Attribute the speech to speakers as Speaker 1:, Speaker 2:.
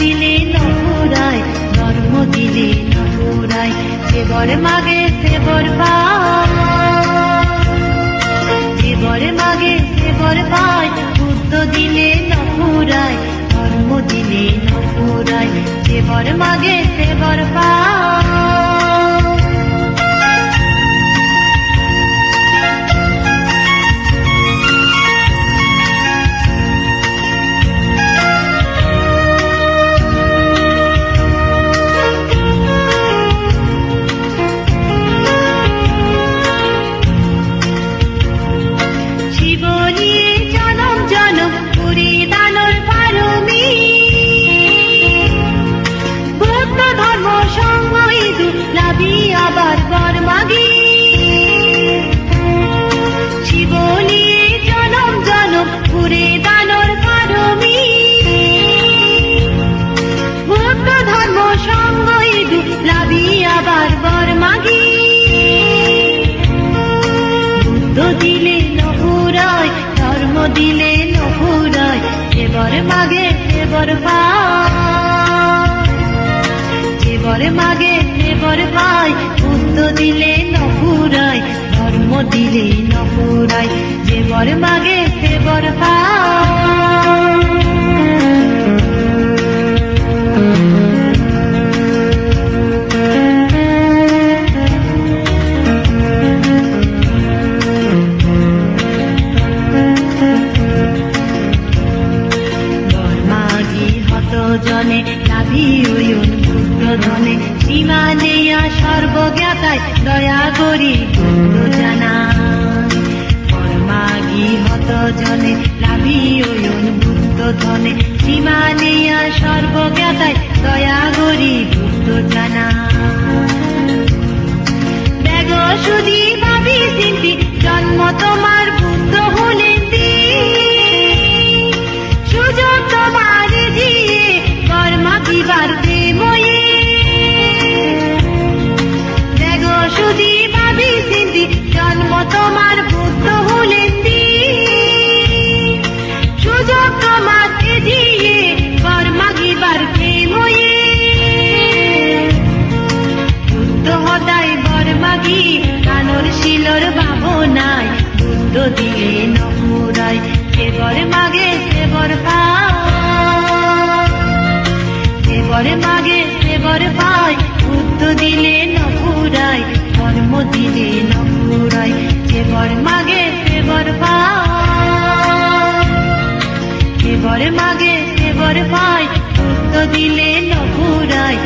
Speaker 1: দিলে নপুরায় ধর্ম দিলে নপুরায় সেবর মাগে সেবর পাই সেবর মাগে সেবর পাই বুদ্ধ মাগে এবার এবার মাগে এবার পাই পুত্র দিলে নপুরাই ধর্ম দিলে নহুরায়। যেবার মাগে এবার পাই জনে লাভি উয়ুন পুত্র ধনে সীমা নেয়া সর্বজ্ঞাতায় দয়া করি পুত্র জানা কর্মাগি হত জনে লাভি উয়ুন পুত্র ধনে সীমা নেয়া সর্বজ্ঞাতায় কানর শিলর ভাবনায় বুদ্ধ দিলে নপুরায় সেবর মাগে সেবর সেবর মাগে সেবর পায় বুদ্ধ দিলে নপুরায় ধর্ম দিলে নপুরায় সেবর মাগে সেবর পায়। সেবর মাগে সেবর পায় বুদ্ধ দিলে নপুরায়